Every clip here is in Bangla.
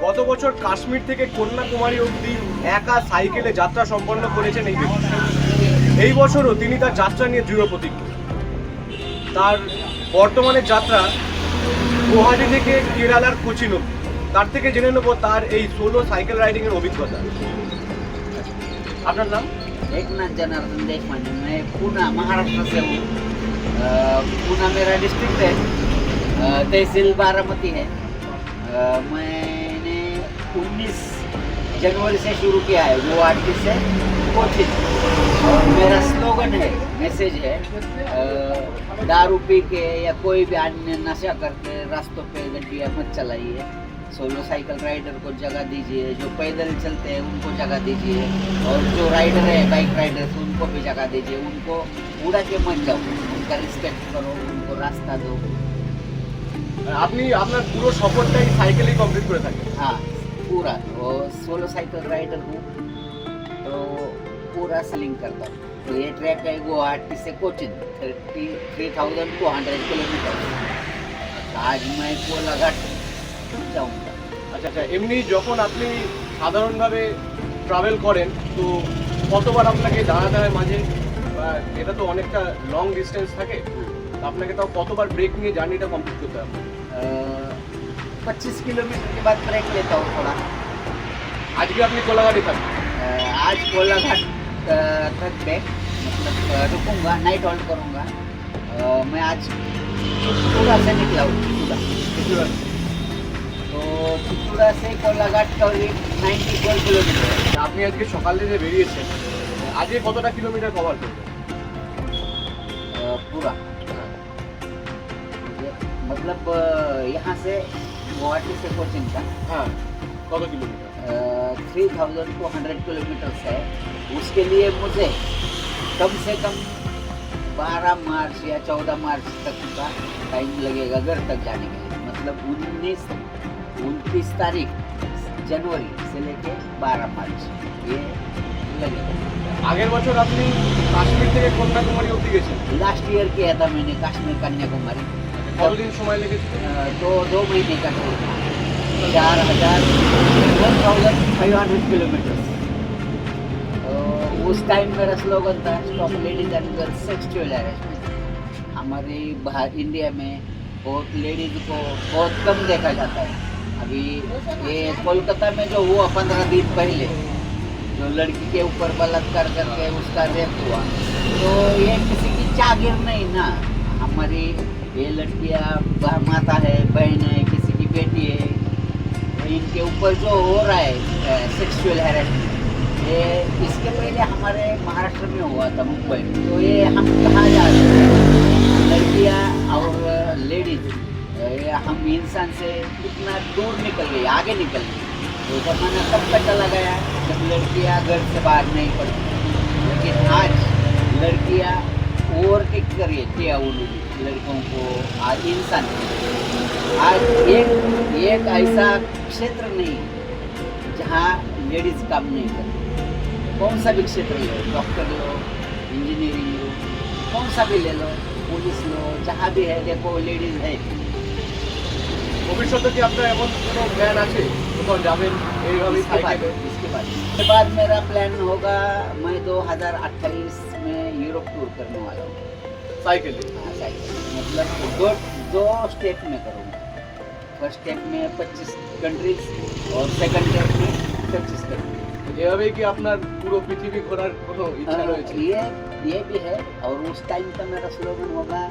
গত বছর কাশ্মীর থেকে কন্যাকুমারী অবধি একা সাইকেলে যাত্রা সম্পন্ন করেছেন এই ব্যক্তি এই বছরও তিনি তার যাত্রা নিয়ে দৃঢ় প্রতিজ্ঞ তার বর্তমানে যাত্রা গুয়াহাটি থেকে কেরালার কোচিন অবধি। তার থেকে জেনে নেবো তার এই সোলো সাইকেল রাইডিং এর অভিজ্ঞতা আপনার নাম एक नाथ जनार्दन देशपांडे मैं पूना महाराष्ट्र से हूँ अ, पूना मेरा डिस्ट्रिक्ट है अ, तहसील बारामती है अ, मैंने 19 जनवरी से शुरू किया है गुवाहाटी से कोचिन और मेरा स्लोगन है मैसेज है अ, दारू पी के या कोई भी अन्य नशा करके रास्तों पे गड्डियाँ मत चलाइए सोलो साइकिल राइडर को जगह दीजिए जो पैदल चलते हैं उनको जगह दीजिए और जो राइडर है बाइक राइडर्स उनको भी जगह दीजिए उनको उड़ा के मत जाओ उनका रिस्पेक्ट करो उनको रास्ता दो আপনি আপনার পুরো সফরটাই সাইকেলেই কমপ্লিট করে থাকেন हाँ पूरा वो सोलो साइकिल राइडर हूँ तो पूरा सेलिंग करता हूँ तो ये ट्रैक है गुवाहाटी से Cochin thirty three thousand two hundred kilometre आज मैं कोलाघाट जाऊँगा আচ্ছা আচ্ছা এমনি যখন আপনি সাধারণভাবে ট্রাভেল করেন তো কতবার আপনাকে দাঁড়াতে হয় মাঝে বা এটা তো অনেকটা লং ডিস্টেন্স থাকে তো আপনাকে তাও কতবার ব্রেক নিয়ে জার্নিটা কমপ্লিট করতে হবে पच्चीस किलोमीटर के बाद ब्रेक लेता हूँ थोड़ा আজকে আপনি কোলাঘাটে থাকবেন अ, आज कोलाघाट अ, तक बैक मतलब अ, रुकूंगा नाइट हॉल्ट करूँगा अ, मैं आज चित्तूरा से निकला हूँ चित्तूरा तो चित्तूरा से कोलाघाट करीब नाइन्टी फोर किलोमीटर है আপনি আজকে সকাল থেকে বেরিয়েছেন আজকে কতটা কিলোমিটার কভার করবেন अ, पूरा मतलब अ, यहाँ से गुवाहाटी से कोचिन का হ্যাঁ কত kilometre three thousand two hundred kilometres है उसके लिए मुझे कम से कम बारह मार्च या चौदह मार्च तक का टाइम लगेगा घर तक जाने के लिए मतलब उन्नीस उनतीस तारीख जनवरी से लेके बारह मार्च ये लगेगा আগের বছর আপনি কাশ্মীর থেকে কন্যাকুমারী অবধি গেছেন लास्ट ईयर किया था मैंने कश्मीर कन्याकुमारी কতদিন সময় লেগেছে अ, दो दो महीने का टूर था चार हजार one thousand five hundred kilometre उस टाइम मेरा स्लोगन था stop ladies and girls sexual harassment हमारे बाहर इंडिया में बहुत लेडीज को बहुत कम देखा जाता है अभी ये कोलकाता में जो हुआ पंद्रह दिन पहले जो लड़की के ऊपर बलात्कार करके उसका रेप हुआ तो ये किसी की जागीर नहीं ना हमारी ये लड़कियाँ माता है, बहन है, किसी की बेटी है तो इनके ऊपर जो हो रहा है सेक्सुअल हैरेसमेंट ये इसके पहले हमारे महाराष्ट्र में हुआ था मुंबई में। तो ये हम कहाँ जा रहे हैं? लड़कियाँ और लेडीज़ ये हम इंसान से कितना दूर निकल गए, आगे निकल गए। तो जमाना कब का चला गया जब लड़कियाँ घर से बाहर नहीं पड़ती। लेकिन आज लड़कियाँ ओवरटेक कर रही है क्या लोग लड़कों को आज इंसान आज एक एक ऐसा क्षेत्र नहीं है जहाँ लेडीज काम नहीं करती कौन सा भी क्षेत्र लो डॉक्टर लो इंजीनियरिंग लो कौन सा भी ले लो पुलिस लो जहाँ भी है देखो लेडीज है ভবিষ্যতে কি আপনার এমন কোনো প্ল্যান আছে কোথাও যাবেন এইভাবেই इसके बाद সাইকেলে इसके बाद इसके बाद मेरा प्लान होगा मैं 2028 में यूरोप टूर करने वाला हूँ সাইকেলে हाँ, साइकिल मतलब दो दो स्टेप में करूँगा फर्स्ट स्टेप में 25 कंट्रीज और सेकंड स्टेप में 25 कंट्रीज এভাবেই কি আপনার পুরো পৃথিবী ঘোরার কোনো ইচ্ছা রয়েছে ये ये भी है और उस टाइम का मेरा स्लोगन होगा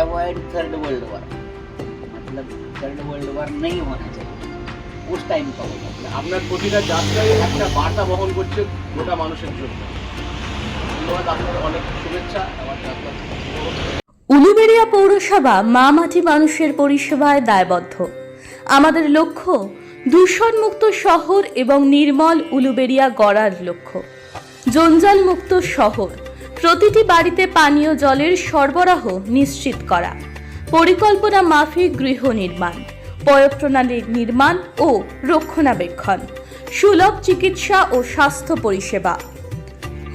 अवॉइड थर्ड वर्ल्ड वॉर मतलब थर्ड वर्ल्ड वॉर नहीं होना चाहिए उस टाइम का होगा আপনার প্রতিটা যাত্রায় একটা বার্তা বহন করছে গোটা মানুষের জন্য ধন্যবাদ আপনার অনেক শুভেচ্ছা আমার যাত্রা উলুবেড়িয়া পৌরসভা মা মাটি মানুষের পরিষেবায় দায়বদ্ধ। আমাদের লক্ষ্য দূষণমুক্ত শহর এবং নির্মল উলুবেড়িয়া গড়ার লক্ষ্য। জঞ্জালমুক্ত শহর, প্রতিটি বাড়িতে পানীয় জলের সরবরাহ নিশ্চিত করা, পরিকল্পনা মাফিক গৃহ নির্মাণ পয়ঃপ্রণালীর নির্মাণ ও রক্ষণাবেক্ষণ, সুলভ চিকিৎসা ও স্বাস্থ্য পরিষেবা।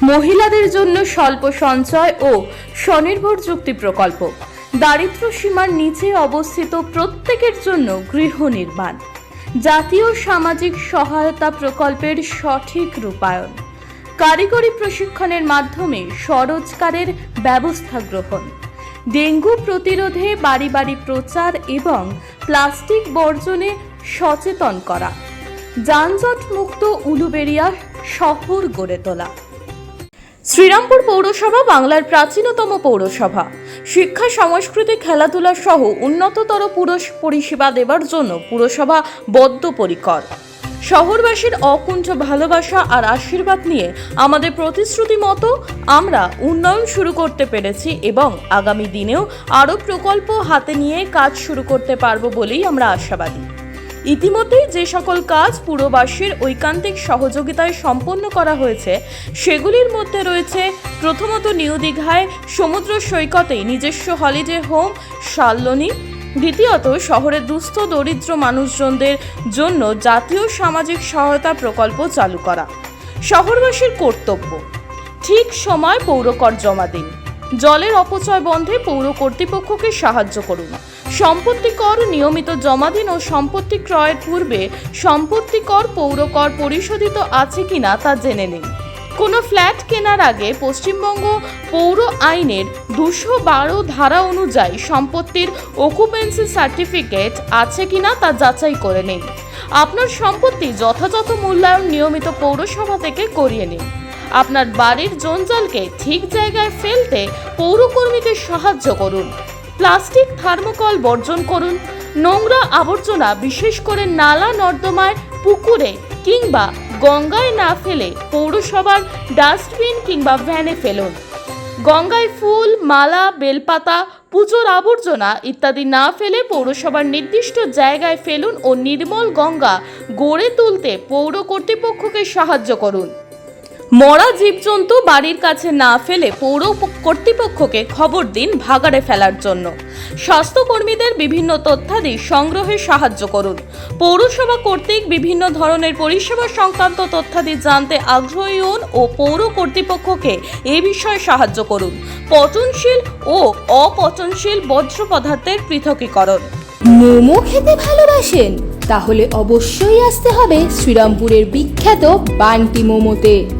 মহিলাদের জন্য স্বল্প সঞ্চয় ও স্বনির্ভর যুক্তি প্রকল্প। দারিদ্র্য সীমার নিচে অবস্থিত প্রত্যেকের জন্য গৃহ নির্মাণ। জাতীয় সামাজিক সহায়তা প্রকল্পের সঠিক রূপায়ণ। কারিগরি প্রশিক্ষণের মাধ্যমে স্বরোজগারের ব্যবস্থা গ্রহণ। ডেঙ্গু প্রতিরোধে বাড়ি বাড়ি প্রচার এবং প্লাস্টিক বর্জনে সচেতন করা। যানজট মুক্ত উলুবেড়িয়া শহর গড়ে তোলা। শ্রীরামপুর পৌরসভা বাংলার প্রাচীনতম পৌরসভা। শিক্ষা, সংস্কৃতি, খেলাধুলা সহ উন্নততর পুরুষ পরিষেবা দেওয়ার জন্য পুরসভা বদ্ধপরিকর। শহরবাসীর অকুণ্ঠ ভালোবাসা আর আশীর্বাদ নিয়ে আমাদের প্রতিশ্রুতি মতো আমরা উন্নয়ন শুরু করতে পেরেছি এবং আগামী দিনেও আরও প্রকল্প হাতে নিয়ে কাজ শুরু করতে পারব বলেই আমরা আশাবাদী। ইতিমধ্যেই যে সকল কাজ পুরবাসীর ঐকান্তিক সহযোগিতায় সম্পন্ন করা হয়েছে, সেগুলির মধ্যে রয়েছে প্রথমত নিউ দীঘায় সমুদ্র সৈকতে নিজস্ব হলিডে হোম শাল্লনি দ্বিতীয়ত, শহরের দুস্থ দরিদ্র মানুষজনদের জন্য জাতীয় সামাজিক সহায়তা প্রকল্প চালু করা। শহরবাসীর কর্তব্য, ঠিক সময় পৌরকর জমা দিন। জলের অপচয় বন্ধে পৌর কর্তৃপক্ষকে সাহায্য করুন। সম্পত্তি কর নিয়মিত জমা দিন ও সম্পত্তি ক্রয়ের পূর্বে সম্পত্তি কর পৌর কর পরিশোধিত আছে কিনা তা জেনে নিন। কোনো ফ্ল্যাট কেনার আগে পশ্চিমবঙ্গ পৌর আইনের দুশো বারো ধারা অনুযায়ী সম্পত্তির অকুপেন্সি সার্টিফিকেট আছে কিনা তা যাচাই করে নিন। আপনার সম্পত্তি যথাযথ মূল্যায়ন নিয়মিত পৌরসভা থেকে করিয়ে নিন। আপনার বাড়ির জঞ্জালকে ঠিক জায়গায় ফেলতে পৌরকর্মীকে সাহায্য করুন। প্লাস্টিক থার্মোকল বর্জন করুন, নোংরা আবর্জনা বিশেষ করে নালা নর্দমায়, পুকুরে কিংবা গঙ্গায় না ফেলে পৌরসভার ডাস্টবিন কিংবা ভ্যানে ফেলুন। গঙ্গায় ফুল, মালা, বেলপাতা, পুজোর আবর্জনা ইত্যাদি না ফেলে পৌরসভার নির্দিষ্ট জায়গায় ফেলুন ও নির্মল গঙ্গা গড়ে তুলতে পৌর কর্তৃপক্ষকে সাহায্য করুন। মরা জীবজন্তু বাড়ির কাছে না ফেলে পৌর কর্তৃপক্ষকে খবর দিন ভাগাড়ে ফেলার জন্য। স্বাস্থ্যকর্মীদের বিভিন্ন তথ্যাদি সংগ্রহে সাহায্য করুন। পৌরসভা কর্তৃক বিভিন্ন ধরনের পরিষেবা সংক্রান্ত তথ্যাদি জানতে আগ্রহী হন ও পৌর কর্তৃপক্ষকে এ বিষয়ে সাহায্য করুন। পচনশীল ও অপচনশীল বজ্র পদার্থের পৃথকীকরণ। মোমো খেতে ভালোবাসেন? তাহলে অবশ্যই আসতে হবে শ্রীরামপুরের বিখ্যাত বান্টি মোমোতে।